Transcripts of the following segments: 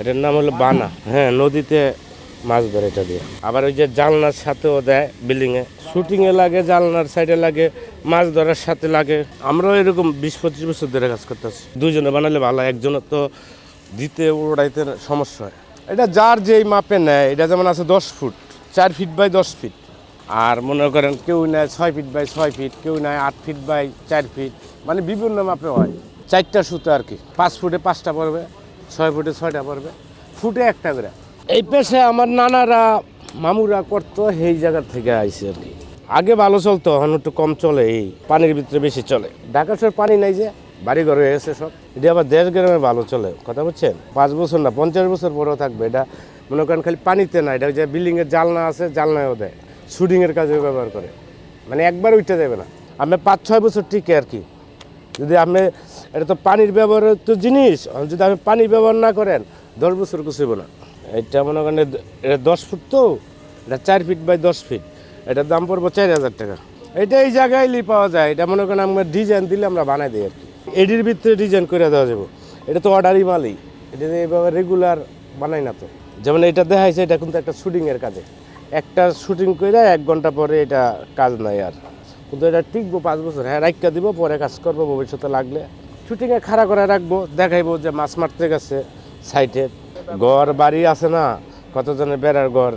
এটার নাম হলো বানা। হ্যাঁ নদীতে মাছ ধরে এটা দিয়ে। আবার ওই যে জালনার সাথেও দেয় বিল্ডিংয়ে। শুটিংয়ে লাগে, জালনার সাইডে লাগে, মাছ ধরার সাথে লাগে। আমরাও এরকম বিশ পঁচিশ বছর ধরে কাজ করতেছি। দুজনে বানালে ভালো, একজনের তো দিতে উড়াইতে সমস্যা হয়। এটা যার যেই মাপে নেয়, এটা যেমন আছে দশ ফুট, চার ফিট বাই দশ ফিট। আর মনে করেন কেউ নেয় ছয় ফিট বাই ছয় ফিট, কেউ নেয় আট ফিট বাই চার ফিট মানে বিভিন্ন মাপে হয়। চারটা সুতো আর কি, পাঁচ ফুটে পাঁচটা পড়বে। ছয় ফুটে ছয়টা পারবে ফুটে একটা করে। এই পেশে আমার নানারা, মামুরা করতো এই জায়গার থেকে আইসে আর কি। আগে ভালো চলতো, এখন একটু কম চলে, এই পানির ভিতরে বেশি চলে। ঢাকা শহর পানি নাই যে বাড়ি ঘরে গেছে সব। এটা আবার দেশ গ্রামে ভালো চলে, কথা বুঝছেন? পাঁচ বছর না, পঞ্চাশ বছর পরেও থাকবে, এটা মনে করেন খালি পানিতে না, এটা যে বিল্ডিংয়ের জালনা আছে, জালনায়ও দেয়। শুটিংয়ের কাজেও ব্যবহার করে। মানে একবার উঠতে দেবে না। আমি পাঁচ ছয় বছর টিকে আর কি। যদি আপনি এটা তো পানির ব্যবহৃত জিনিস যদি আপনি পানি ব্যবহার না করেন, দশ বছর কুচিব না। এটা মনে করেন এটা দশ ফুট তো, এটা চার ফিট বাই দশ ফিট এটার দাম পড়ব চার হাজার টাকা। এটা এই জায়গায় পাওয়া যায়, এটা মনে করেন আমরা ডিজাইন দিলে আমরা বানাই দিই আর কি। এডির ভিতরে ডিজাইন করে দেওয়া যাবে। এটা তো অর্ডারই মালই এটা এইভাবে রেগুলার বানাই না তো। যেমন এটা দেখাইছে, এটা কিন্তু একটা শুটিংয়ের কাজে। একটা শুটিং করে এক ঘণ্টা পরে এটা কাজ নাই আর। কিন্তু এটা টিকবো পাঁচ বছর হ্যাঁ রাখতে দিব, পরে কাজ করব, ভবিষ্যতে লাগলে। শুটিংয়ে খাড়া করে রাখব, দেখাইবো যে মাছ মারতে গেছে সাইডে ঘর, বাড়ি আছে না, কতজনের বেড়ার ঘর,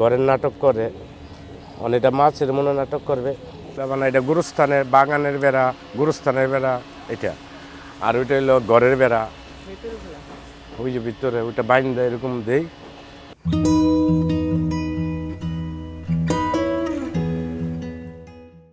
ঘরের নাটক করে। অনেকটা মাছের মনে নাটক করবে। মানে এটা গুরুস্থানের, বাগানের বেড়া, গুরুস্থানের বেড়া, এটা। আর ওইটা হলো ঘরের বেড়া। ওই যে ভিতরে, ওইটা বাইন দেয় এরকম দেই।